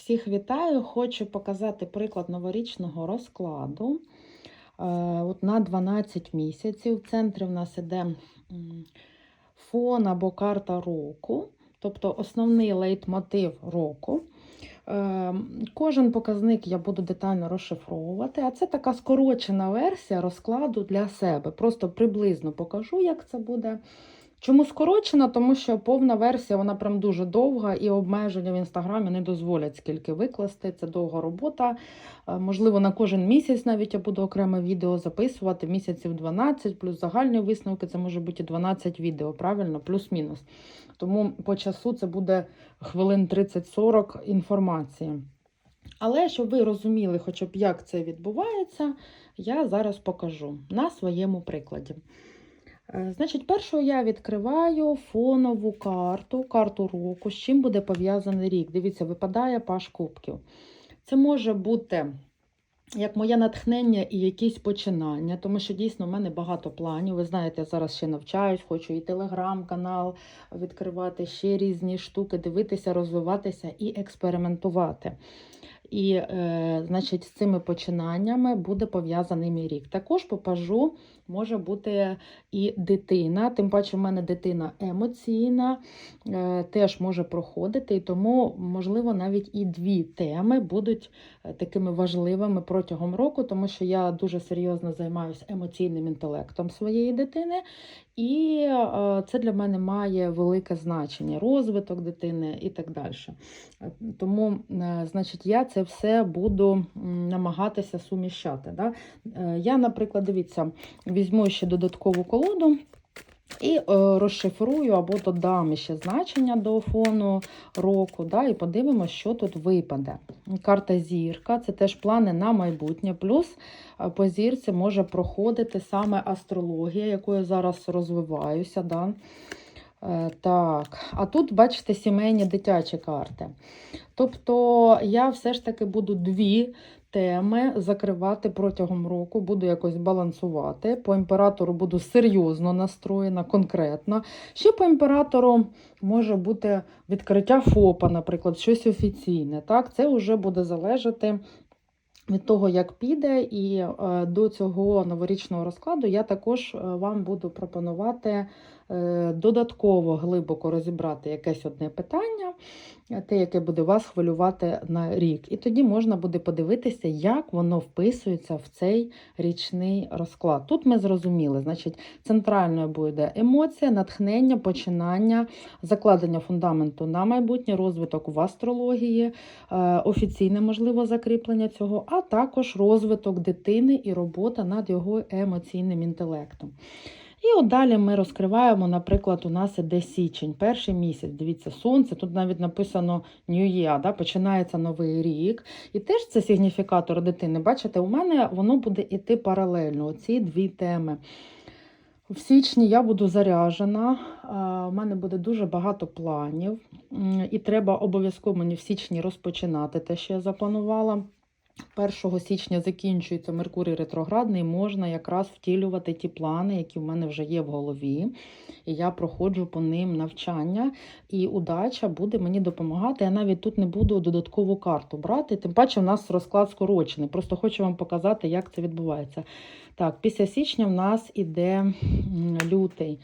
Всіх вітаю! Хочу показати приклад новорічного розкладу. Е, От на 12 місяців. В центрі в нас іде фон або карта року, тобто основний лейтмотив року. Е, Кожен показник я буду детально розшифровувати, а це така скорочена версія розкладу для себе. Просто приблизно покажу, як це буде. Чому скорочена? Тому що повна версія вона прям дуже довга, і обмеження в інстаграмі не дозволять скільки викласти. Це довга робота. Е, Можливо, на кожен місяць навіть я буду окреме відео записувати. Місяців 12, плюс загальні висновки. Це може бути і 12 відео, правильно, плюс-мінус. Тому по часу це буде хвилин 30-40 інформації. Але щоб ви розуміли, хоча б як це відбувається, я зараз покажу на своєму прикладі. Е, Значить, першою я відкриваю фонову карту, карту року, з чим буде пов'язаний рік. Дивіться, випадає паш кубків. Це може бути як моє натхнення і якісь починання, тому що дійсно в мене багато планів. Ви знаєте, я зараз ще навчаюсь, хочу і телеграм-канал відкривати, ще різні штуки, дивитися, розвиватися і експериментувати. І, е, значить, з цими починаннями буде пов'язаний мій рік. Також попажу може бути і дитина, тим паче в мене дитина емоційна, е, теж може проходити, і тому, можливо, навіть і дві теми будуть е, такими важливими протягом року, тому що я дуже серйозно займаюся емоційним інтелектом своєї дитини, і е, це для мене має велике значення, розвиток дитини і так далі. Тому, значить, я це все буду намагатися суміщати. Да? Я, наприклад, дивіться, візьму ще додаткову колоду. І е, розшифрую або додам ще значення до фону року, да, і подивимося, що тут випаде. Карта зірка це теж плани на майбутнє. Плюс е, по зірці може проходити саме астрологія, якою зараз розвиваюся. Да. Е, Так, а тут, бачите, сімейні дитячі карти. Тобто я все ж таки буду дві теми закривати протягом року, буду якось балансувати. По імператору буду серйозно настроєна, конкретно. Ще по імператору може бути відкриття ФОПа, наприклад, щось офіційне. Так, Це вже буде залежати. Від того, як піде, і е, до цього новорічного розкладу я також е, вам буду пропонувати е, додатково глибоко розібрати якесь одне питання, те, яке буде вас хвилювати на рік. І тоді можна буде подивитися, як воно вписується в цей річний розклад. Тут ми зрозуміли, значить, центральною буде емоція, натхнення, починання, закладення фундаменту на майбутнє, розвиток в астрології, е, офіційне можливо закріплення цього, а також розвиток дитини і робота над його емоційним інтелектом. І от далі ми розкриваємо, наприклад, у нас іде січень, перший місяць. Дивіться, сонце. Тут навіть написано New Year, да, починається новий рік. І теж це сигніфікатор дитини. Бачите, у мене воно буде йти паралельно. Оці дві теми. В січні я буду заряжена, у мене буде дуже багато планів, і треба обов'язково мені в січні розпочинати те, що я запланувала. 1 січня закінчується Меркурій ретроградний, можна якраз втілювати ті плани, які в мене вже є в голові. І я проходжу по ним навчання, і удача буде мені допомагати. Я навіть тут не буду додаткову карту брати. Тим паче, у нас розклад скорочений. Просто хочу вам показати, як це відбувається. Так, після січня в нас іде лютий.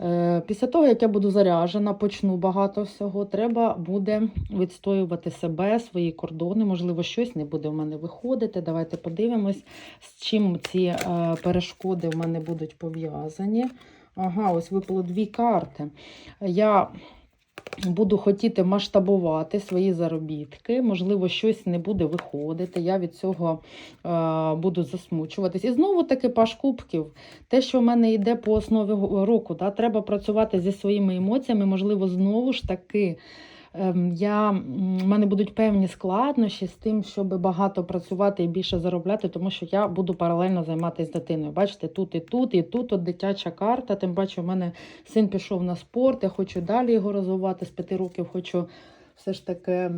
Е, Після того, як я буду заряджена, почну багато всього, треба буде відстоювати себе, свої кордони. Можливо, щось не буде в мене виходити. Давайте подивимось, з чим ці е, перешкоди в мене будуть пов'язані. Ага, ось випало дві карти. Я буду хотіти масштабувати свої заробітки, можливо, щось не буде виходити. Я від цього е, буду засмучуватись. І знову таки паш кубків. Те, що в мене йде по основі року, да, треба працювати зі своїми емоціями. Можливо, знову ж таки. Ем, Я, в мене будуть певні складнощі з тим, щоб багато працювати і більше заробляти, тому що я буду паралельно займатися дитиною. Бачите, тут і тут, і тут от дитяча карта. Тим паче, в мене син пішов на спорт, я хочу далі його розвивати з п'яти років, хочу все ж таки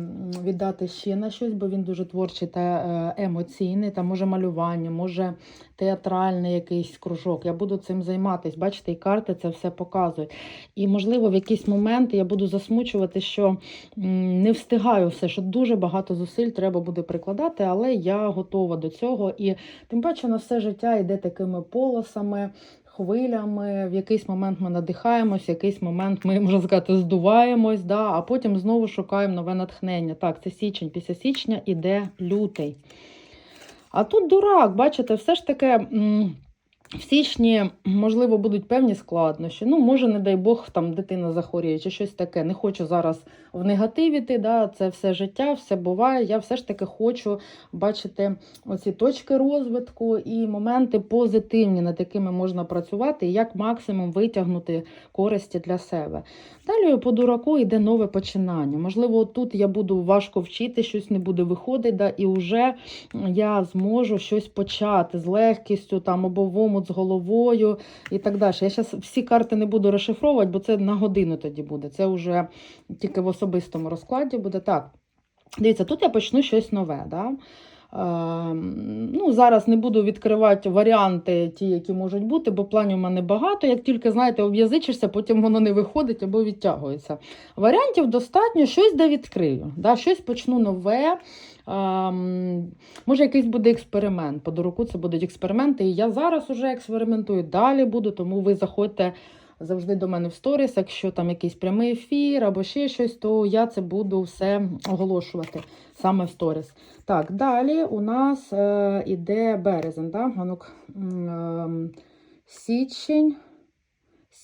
віддати ще на щось, бо він дуже творчий та е, емоційний. Там може малювання, може театральний якийсь кружок. Я буду цим займатися. Бачите, і карти це все показують. І, можливо, в якісь моменти я буду засмучувати, що не встигаю все, що дуже багато зусиль треба буде прикладати, але я готова до цього. І тим паче на все життя йде такими полосами. Хвилями, в якийсь момент ми надихаємось, в якийсь момент ми, можна сказати, здуваємось, да, а потім знову шукаємо нове натхнення. Так, це січень, після січня іде лютий. А тут дурак, бачите, все ж таки м, в січні, можливо, будуть певні складнощі. Ну, може, не дай Бог, там дитина захворіє чи щось таке. Не хочу зараз в негативіти, да, це все життя, все буває. Я все ж таки хочу бачити оці точки розвитку і моменти позитивні, над якими можна працювати, і як максимум витягнути користі для себе. Далі по дураку йде нове починання. Можливо, тут я буду важко вчити, щось не буде виходити, да, і вже я зможу щось почати з легкістю, там в омут з головою і так далі. Я зараз всі карти не буду розшифровувати, бо це на годину тоді буде. Це вже тільки в особистому розкладі буде так. Дивіться, тут я почну щось нове. Да? Е, ну, зараз не буду відкривати варіанти, ті, які можуть бути, бо планів у мене багато. Як тільки, знаєте, об'язичишся, потім воно не виходить або відтягується. Варіантів достатньо, щось де відкрию, да? щось почну нове. Ем, може, якийсь буде експеримент. По дураку це будуть експерименти. І я зараз уже експериментую, далі буду, тому ви заходьте завжди до мене в сторіс. Якщо там якийсь прямий ефір або ще щось, то я це буду все оголошувати саме в сторіс. Так, далі у нас е, іде березень. Да? Ганук, е, січень.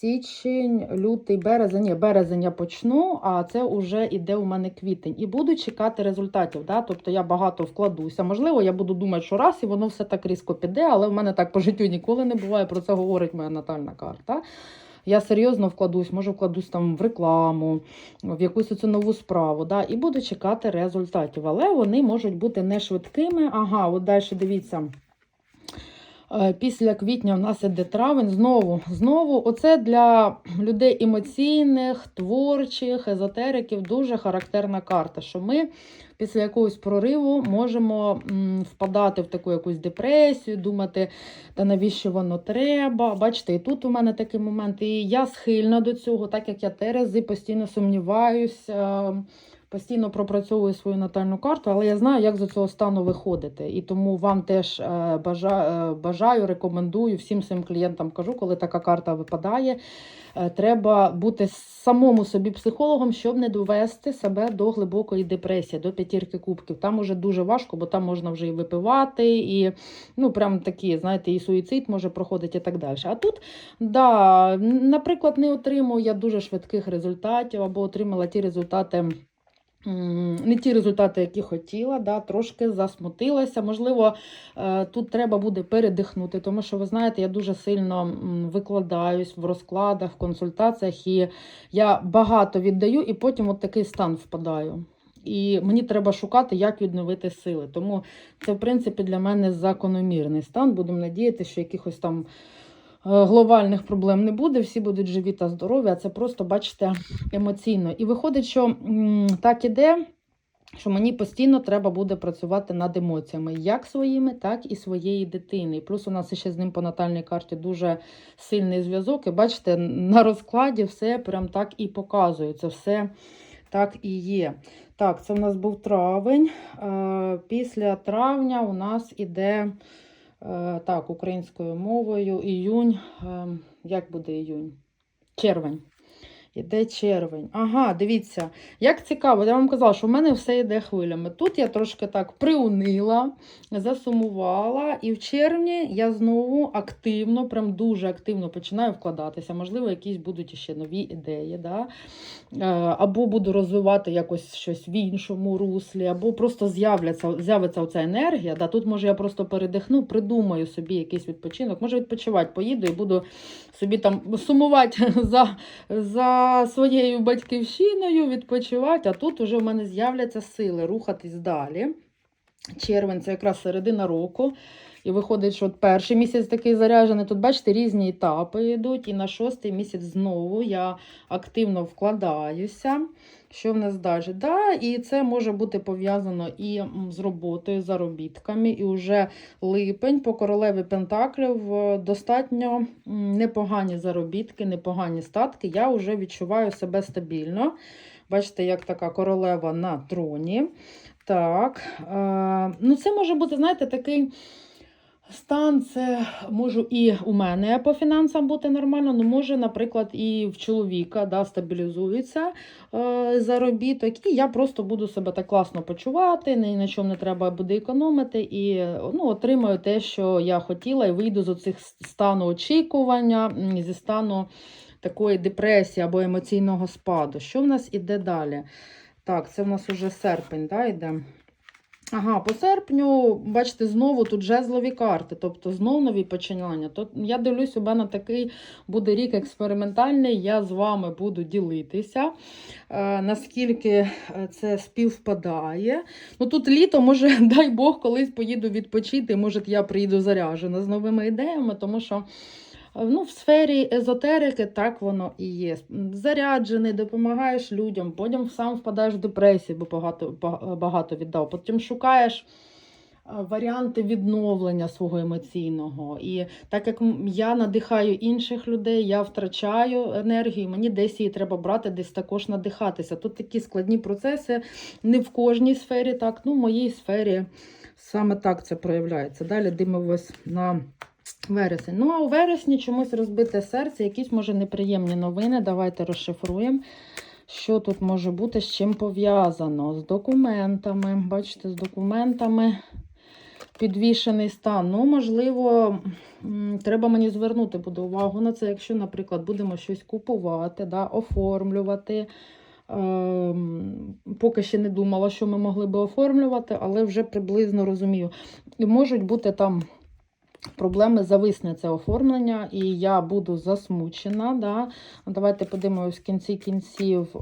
Січень, лютий, березень. Ні, березень я почну, а це вже іде у мене квітень. І буду чекати результатів. Да? Тобто я багато вкладуся. Можливо, я буду думати, що раз і воно все так різко піде, але в мене так по життю ніколи не буває. Про це говорить моя натальна карта. Я серйозно вкладусь, може вкладусь там в рекламу, в якусь оцю нову справу, да, і буду чекати результатів. Але вони можуть бути не швидкими. Ага, от далі дивіться. Е, Після квітня у нас іде травень. Знову, знову, оце для людей емоційних, творчих, езотериків дуже характерна карта, що ми після якогось прориву можемо впадати в таку якусь депресію, думати, та навіщо воно треба. Бачите, і тут у мене такий момент. І я схильна до цього, так як я Терези, постійно сумніваюся. Постійно пропрацьовую свою натальну карту, але я знаю, як з цього стану виходити. І тому вам теж е, бажаю, е, бажаю, рекомендую всім своїм клієнтам кажу, коли така карта випадає. е, Треба бути самому собі психологом, щоб не довести себе до глибокої депресії, до п'ятірки кубків. Там уже дуже важко, бо там можна вже і випивати, і ну прям такі, знаєте, і суїцид може проходити і так далі. А тут, да, наприклад, не отримую я дуже швидких результатів або отримала ті результати. Не ті результати, які хотіла, да, трошки засмутилася. Можливо, е, тут треба буде передихнути, тому що, ви знаєте, я дуже сильно викладаюсь в розкладах, в консультаціях, і я багато віддаю, і потім от такий стан впадаю. І мені треба шукати, як відновити сили. Тому це, в принципі, для мене закономірний стан. Будемо надіятися, що якихось там глобальних проблем не буде, всі будуть живі та здорові, а це просто, бачите, емоційно. І виходить, що так іде, що мені постійно треба буде працювати над емоціями, як своїми, так і своєї дитини. Плюс у нас ще з ним по натальній карті дуже сильний зв'язок. І бачите, на розкладі все прям так і показується, все так і є. Так, це у нас був травень. Е, Після травня у нас іде е, так, українською мовою іюнь. Е, Як буде іюнь? Червень. Іде червень. Ага, дивіться, як цікаво, я вам казала, що в мене все йде хвилями. Тут я трошки так приунила, засумувала, і в червні я знову активно, прям дуже активно починаю вкладатися. Можливо, якісь будуть ще нові ідеї. Да? Е, Або буду розвивати якось щось в іншому руслі, або просто з'являться, з'явиться оця енергія. Да? Тут, може, я просто передихну, придумаю собі якийсь відпочинок. Може, відпочивати поїду і буду собі там сумувати за, за своєю батьківщиною, відпочивати, а тут вже в мене з'являться сили рухатись далі. червень це якраз середина року. І виходить, що от перший місяць такий заряджений. Тут, бачите, різні етапи йдуть. І на шостий місяць знову я активно вкладаюся. Що в нас далі? Да, і це може бути пов'язано і з роботою, заробітками. І вже липень по королеві Пентаклів е, достатньо непогані заробітки, непогані статки. Я вже відчуваю себе стабільно. Бачите, як така королева на троні. Так, е, ну це може бути, знаєте, такий. Стан це може і у мене по фінансам бути нормально, але може, наприклад, і в чоловіка да, стабілізується е, заробіток, і я просто буду себе так класно почувати, ні на чому не треба буде економити, і ну, отримаю те, що я хотіла, і вийду з цих стану очікування, зі стану такої депресії або емоційного спаду. Що в нас іде далі? Так, це в нас уже серпень, да, йде. Ага, по серпню, бачите, знову тут жезлові карти, тобто знову нові починання. То я дивлюсь, у мене такий буде рік експериментальний. Я з вами буду ділитися, е, наскільки е, це співпадає. Ну тут літо, може, дай Бог, колись поїду відпочити. Може, я приїду заряджена з новими ідеями, тому що. Ну, в сфері езотерики так воно і є. Заряджений, допомагаєш людям, потім сам впадаєш в депресію, бо багато, багато віддав. Потім шукаєш е, варіанти відновлення свого емоційного. І так як я надихаю інших людей, я втрачаю енергію, мені десь її треба брати, десь також надихатися. Тут такі складні процеси не в кожній сфері, так, ну в моїй сфері саме так це проявляється. Далі дивимось на. Вересень. Ну, а у вересні чомусь розбите серце, якісь, може, неприємні новини. Давайте розшифруємо, що тут може бути, з чим пов'язано. З документами. Бачите, з документами підвішений стан. Ну, можливо, треба мені звернути буде увагу на це, якщо, наприклад, будемо щось купувати, да, оформлювати. Ем, Поки ще не думала, що ми могли би оформлювати, але вже приблизно розумію. І можуть бути там проблеми зависне це оформлення, і я буду засмучена. Да? Давайте подивимось, в кінці кінців е,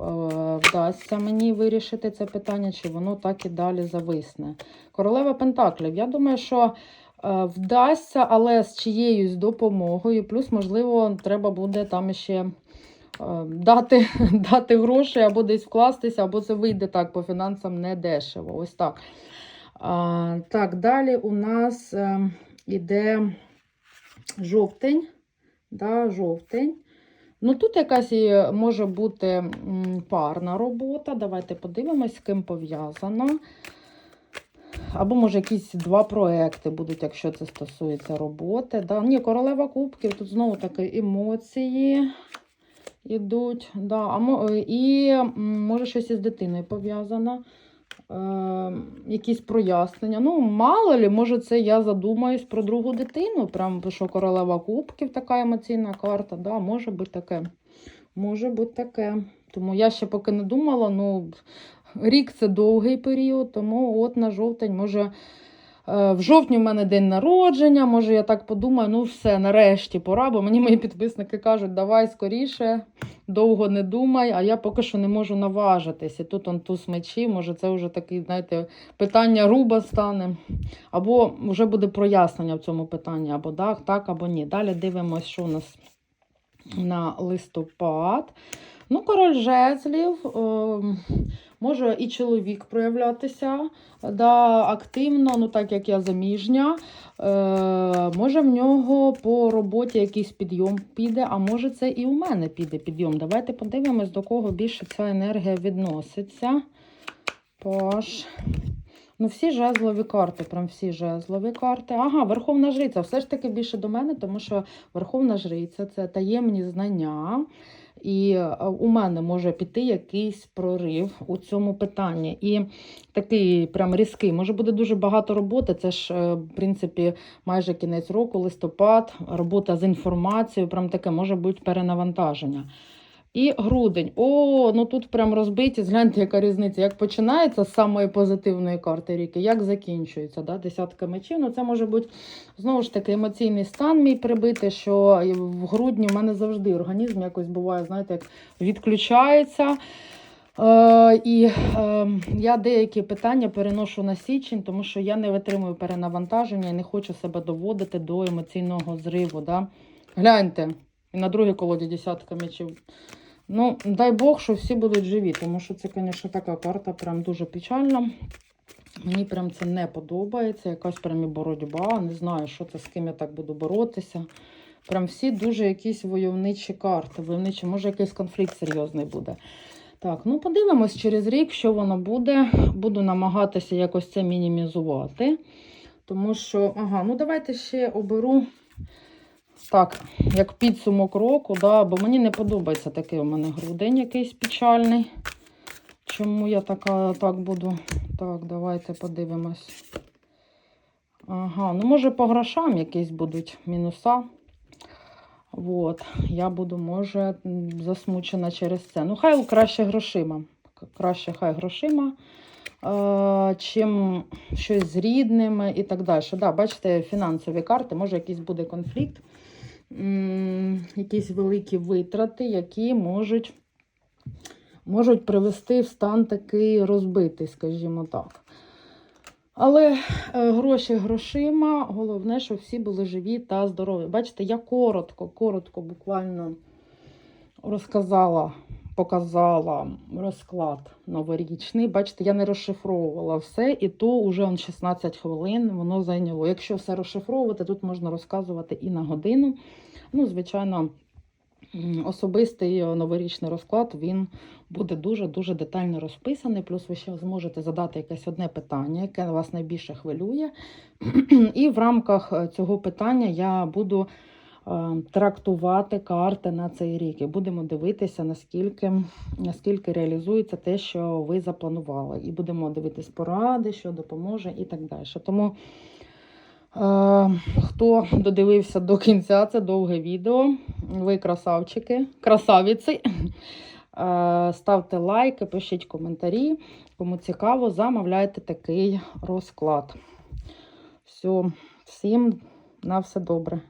вдасться мені вирішити це питання, чи воно так і далі зависне. Королева Пентаклів. Я думаю, що е, вдасться, але з чиєюсь допомогою. Плюс, можливо, треба буде там ще. е, Дати, дати гроші або десь вкластися, або це вийде так по фінансам не дешево. Ось так. Так, далі у нас е, іде жовтень. Да, жовтень. Ну, тут якась може бути парна робота. Давайте подивимось, з ким пов'язано. Або, може, якісь два проекти будуть, якщо це стосується роботи. Да. Ні, королева кубків, тут знову таки емоції йдуть. Да. І може щось із дитиною пов'язано. Е, якісь прояснення. Ну, мало лі, може, це я задумаюсь про другу дитину. Прям що королева кубків така емоційна карта. Да, може бути таке. Може бути таке. Тому я ще поки не думала. Ну, рік це довгий період, тому от на жовтень, може. Е, В жовтні в мене день народження, може я так подумаю, ну все, нарешті пора, бо мені мої підписники кажуть, давай скоріше, довго не думай, а я поки що не можу наважитись. І тут он туз мечі, може це вже таке, знаєте, питання руба стане. Або вже буде прояснення в цьому питанні, або так, так, або ні. Далі дивимося, що у нас на листопад. Ну, король жезлів, ем, може і чоловік проявлятися да, активно, ну так як я заміжня. Е, може в нього по роботі якийсь підйом піде, а може це і у мене піде підйом. Давайте подивимось, до кого більше ця енергія відноситься. Паш. Ну, всі жезлові карти, прям всі жезлові карти. Ага, Верховна Жриця. Все ж таки більше до мене, тому що Верховна Жриця це таємні знання. І е, у мене може піти якийсь прорив у цьому питанні. І такий прям різкий. Може буде дуже багато роботи. Це ж, е, в принципі, майже кінець року, листопад, робота з інформацією, прям таке може бути перенавантаження. І грудень. О, ну тут прям розбиті. Згляньте, яка різниця. Як починається з самої позитивної карти ріки, як закінчується. Да? Десятка мечів. Ну, це може бути знову ж таки емоційний стан мій прибитий, що в грудні в мене завжди організм якось буває, знаєте, як відключається. Е, і е, я деякі питання переношу на січень, тому що я не витримую перенавантаження і не хочу себе доводити до емоційного зриву. Да? Гляньте, і на другій колоді десятка м'ячів. Ну, дай Бог, що всі будуть живі, тому що це, звісно, така карта прям дуже печальна. Мені прям це не подобається. Якась прям і боротьба. Не знаю, що це з ким я так буду боротися. Прям всі дуже якісь войовничі карти. Войовничі, може, якийсь конфлікт серйозний буде. Так, ну подивимось через рік, що воно буде. Буду намагатися якось це мінімізувати. Тому що, ага, ну давайте ще оберу так, як підсумок року, да, бо мені не подобається такий у мене грудень якийсь печальний. Чому я така так буду? Так, давайте подивимось. Ага, ну може по грошам якісь будуть мінуса. От, я буду, може, засмучена через це. Ну, хай краще грошима. Краще хай грошима, е, чим щось з рідними і так далі. Да, бачите, фінансові карти, може, якийсь буде конфлікт, якісь великі витрати, які можуть, можуть привести в стан такий розбитий, скажімо так. Але е, гроші грошима, головне, щоб всі були живі та здорові. Бачите, я коротко, коротко буквально розказала, показала розклад новорічний. Бачите, я не розшифровувала все, і то вже он 16 хвилин воно зайняло. Якщо все розшифровувати, тут можна розказувати і на годину. Ну, звичайно, особистий е, новорічний розклад він буде дуже-дуже детально розписаний. Плюс ви ще зможете задати якесь одне питання, яке вас найбільше хвилює. І в рамках е, цього питання я буду трактувати карти на цей рік. І будемо дивитися, наскільки, наскільки реалізується те, що ви запланували. І будемо дивитись поради, що допоможе, і так далі. Тому. Е, Хто додивився до кінця, це довге відео. Ви красавчики, красавіці. Е, Ставте лайки, пишіть коментарі. Кому цікаво, замовляйте такий розклад. Все, всім на все добре.